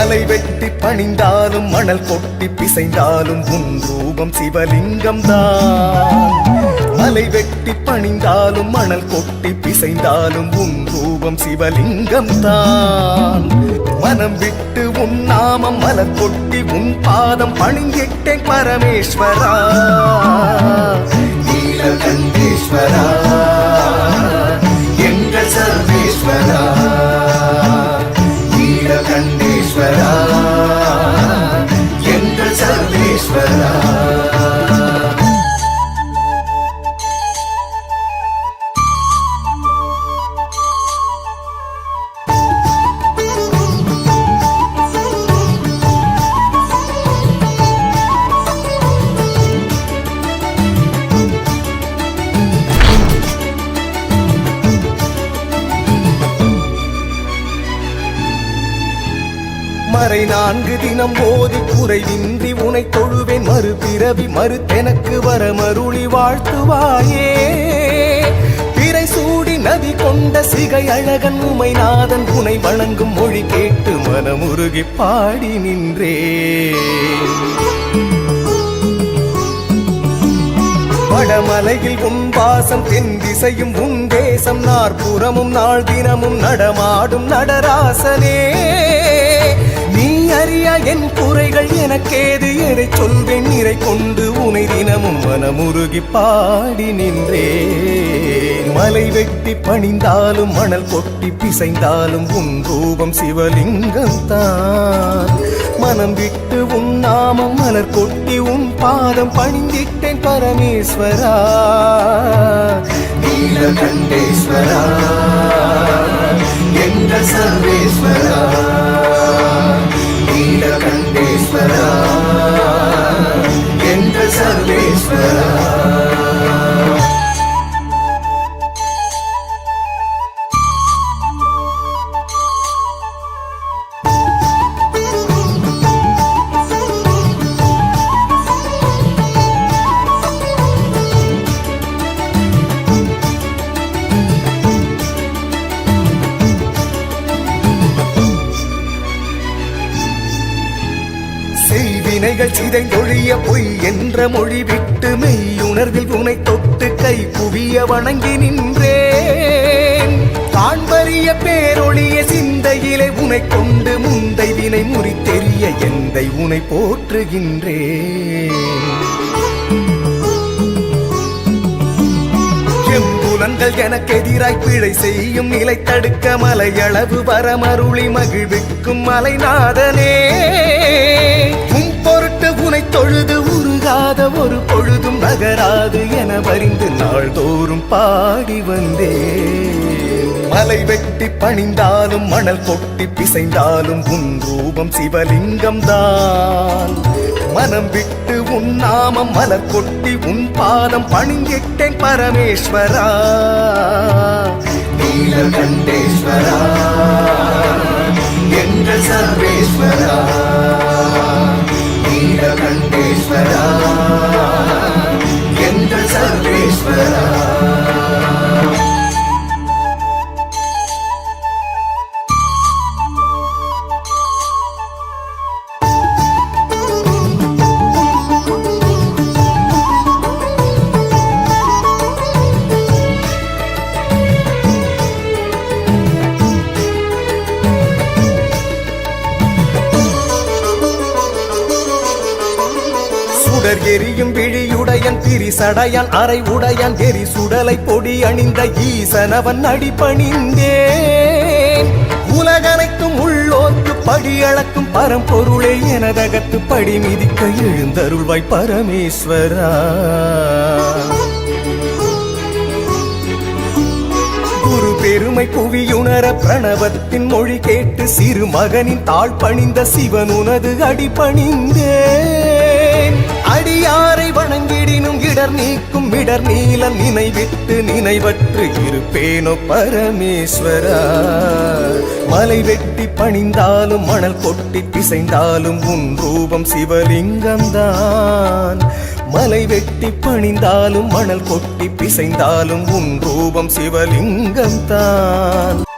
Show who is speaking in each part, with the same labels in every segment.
Speaker 1: 干了一杯。வெட்டி மணல் கொட்டி பிசைந்தாலும் உன் ரூபம் சிவலிங்கம் தான். மலை வெட்டி பணிந்தாலும் மணல் கொட்டி பிசைந்தாலும் உன் ரூபம் சிவலிங்கம் தான். மனம் விட்டு உன் நாமம் மலர் கொட்டி உன் பாதம் பணிந்திட்டேன் பரமேஸ்வரா. நீலகண்டேஸ்வரா எங்கள் சர்வேஸ்வரா. வரை நான்கு தினம் போதி குறைவின்றி உனை தொழுவேன். மறுபிறவி மறுத்தெனக்கு வர மருளி வாழ்த்துவாயே. பிறை சூடி நதி கொண்ட சிகை அழகன் உமைநாதன் உனை வணங்கும் மொழி கேட்டு மனமுருகி பாடி நின்றே. வடமலையில் உன் வாசம் தென் திசையும் உன் தேசம். நாற்புறமும் நாள் தினமும் நடமாடும் நடராசனே. சரியா என் குறைகள் எனக்கேது என சொல்வேன். நிறை கொண்டு உனை தினமும் மனமுருகி பாடி நின்றே மலை வெட்டி பணிந்தாலும் மணல் கொட்டி பிசைந்தாலும் உன் ரூபம் சிவலிங்கம் தான். மனம் விட்டு உன் நாமம் மலர் கொட்டி உன் பாதம் பணிந்திட்டேன் பரமேஸ்வரா. நீலகண்டேஸ்வரா என்ற சர்வேஸ்வரா. நீலகண்டேஸ்வரா செய்வினைகள் சிதைந்தொழிய பொய் என்ற மொழி விட்டு மெய்யுணர்வில் உனை தொட்டு கை குவிய வணங்கி நின்றேன். காண்பறிய பேரொழிய சிந்தையிலே உனை கொண்டு முந்தை வினை முறித்தெறிய எந்தை உனை போற்றுகின்றேன். மக்கள் எனக்கு எதிராய் பிழை செய்யும் நிலை தடுக்க மலையளவு வரமருளி மகிழ்விக்கும் மலைநாதனே. உம் பொருட்டு உனை தொழுது உருகாத ஒரு பொழுதும் நகராது என வரிந்து நாள்தோறும் பாடி வந்தே. மலை வெட்டி பணிந்தாலும் மணல் கொட்டி பிசைந்தாலும் உன் ரூபம் சிவலிங்கம் தான் மனம் விட்டு உன் நாமம் மலர் கொட்டி உன் பாதம் பணிந்திட்டேன் பரமேஸ்வரா. நீலகண்டேஸ்வரா எங்கள் சர்வேஸ்வரா. நீலகண்டேஸ்வரா. சுடர் எரியும் விழியுடையன் பிரிசடையான் அரை உடையான் எரி சுடலை பொடி அணிந்த ஈசனவன் அடிபணிந்தேன். உலகனைக்கும் உள்ளோர்க்கு படி அளக்கும் பரம்பொருளே எனதகத்து படி மிதிக்க எழுந்தருள்வாய் பரமேஸ்வரா. குரு பெருமை புவியுணர பிரணவத்தின் மொழி கேட்டு சிறு மகனின் தாழ் பணிந்த சிவன் உனது அடி பணிந்தே அடியாரை வணங்கிடினும் இடர் நீக்கும் இடர் நீல நினைவிட்டு நினைவற்று இருப்பேனோ பரமேஸ்வரா. மலை வெட்டி பணிந்தாலும் மணல் கொட்டி பிசைந்தாலும் உன் ரூபம் சிவலிங்கம்தான். மலை வெட்டி பணிந்தாலும் மணல் கொட்டி பிசைந்தாலும் உன் ரூபம் சிவலிங்கம்தான்.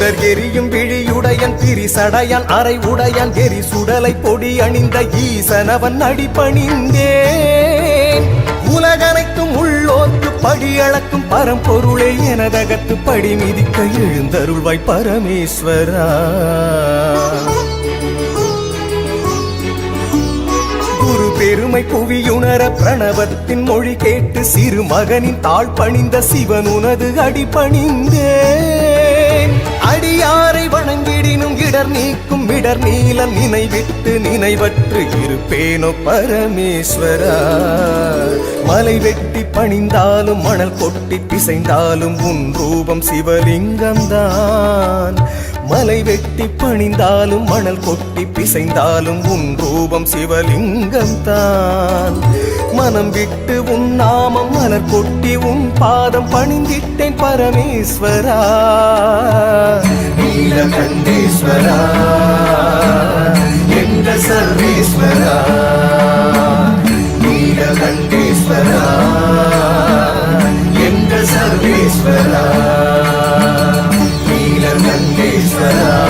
Speaker 1: சுடர் எரியும் விழியுடையன் பிரிசடையான் அரை உடையான் எரி சுடலை பொடி அணிந்த ஈசனவன் அடிபணிந்தேன் உலகனைத்தும் உள்ளோர்க்கு படி அளக்கும் பரம்பொருளே எனதகத்து படி மிதிக்க எழுந்தருள்வாய் பரமேஸ்வரா. பெருமை புவியுணர பிரணவத்தின் மொழி கேட்டு சிறு மகனின் தாழ் பணிந்த சிவன் உனது அடி அடியாரை வணங்கிடினும் இடர் நீக்கும் இடர் நீல நினைவிட்டு நினைவற்று இருப்பேனோ பரமேஸ்வரா. மலை வெட்டி பணிந்தாலும் மணல் கொட்டி பிசைந்தாலும் உன் ரூபம் சிவலிங்கம்தான். மலை வெட்டி பணிந்தாலும் மணல் கொட்டி பிசைந்தாலும் உன் ரூபம் சிவலிங்கம்தான். மனம் விட்டு உன் நாமம் மலர் கொட்டி உன் பாதம் பணிந்திட்டேன் பரமேஸ்வரா. நீலகண்டீஸ்வரா என்ற சர்வேஸ்வரா நீலகண்டீஸ்வரா என்ற சர்வேஸ்வரா நீலகண்டேஸ்வரா.